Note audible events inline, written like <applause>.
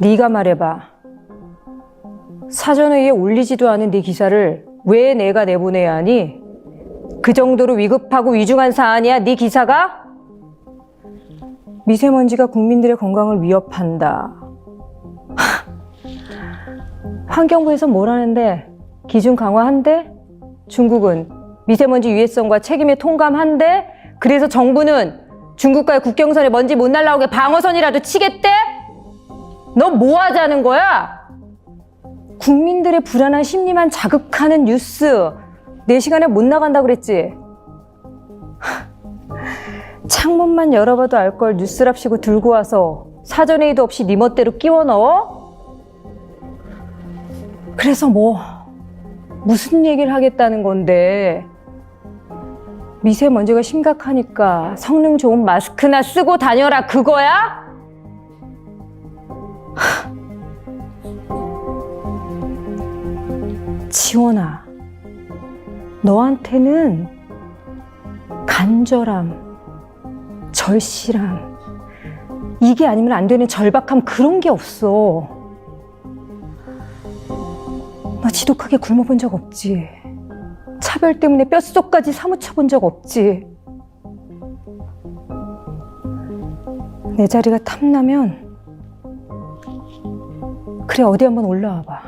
네가 말해봐. 사전회의에 올리지도 않은 네 기사를 왜 내가 내보내야 하니? 그 정도로 위급하고 위중한 사안이야, 네 기사가? 미세먼지가 국민들의 건강을 위협한다. 하, <laughs> 환경부에서 뭘 하는데? 기준 강화한대? 중국은 미세먼지 유해성과 책임에 통감한대? 그래서 정부는 중국과의 국경선에 먼지 못 날라오게 방어선이라도 치겠대? 너 뭐 하자는 거야? 국민들의 불안한 심리만 자극하는 뉴스. 4시간에 못 나간다 그랬지? <laughs> 창문만 열어봐도 알 걸 뉴스랍시고 들고 와서 사전 회의도 없이 네 멋대로 끼워 넣어? 그래서 뭐 무슨 얘기를 하겠다는 건데 미세먼지가 심각하니까 성능 좋은 마스크나 쓰고 다녀라 그거야? 지원아 너한테는 간절함 절실함 이게 아니면 안 되는 절박함 그런 게 없어. 너 지독하게 굶어본 적 없지. 차별 때문에 뼛속까지 사무쳐 본 적 없지. 내 자리가 탐나면 그래 어디 한번 올라와 봐